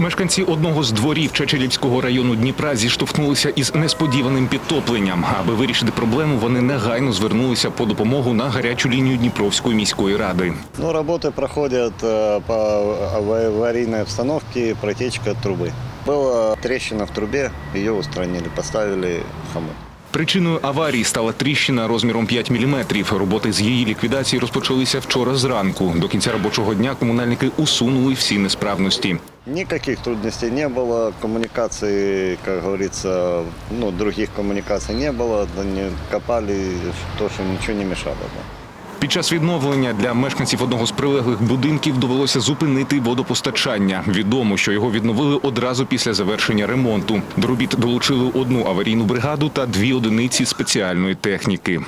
Мешканці одного з дворів Чечелівського району Дніпра зіштовхнулися із несподіваним підтопленням. Аби вирішити проблему, вони негайно звернулися по допомогу на гарячу лінію Дніпровської міської ради. Ну, работы проходят э, по ава- аварийной обстановке, протечка трубы. Была трещина в трубе, ее устранили, поставили хомут. Причиною аварії стала тріщина розміром 5 мм. Роботи з її ліквідації розпочалися вчора зранку. До кінця робочого дня комунальники усунули всі несправності. Никаких трудностей не было, коммуникации, как говорится, ну, других коммуникаций не было, не копали, то, что ничего не мешало. Під час відновлення для мешканців одного з прилеглих будинків довелося зупинити водопостачання. Відомо, що його відновили одразу після завершення ремонту. До робіт долучили одну аварійну бригаду та дві одиниці спеціальної техніки.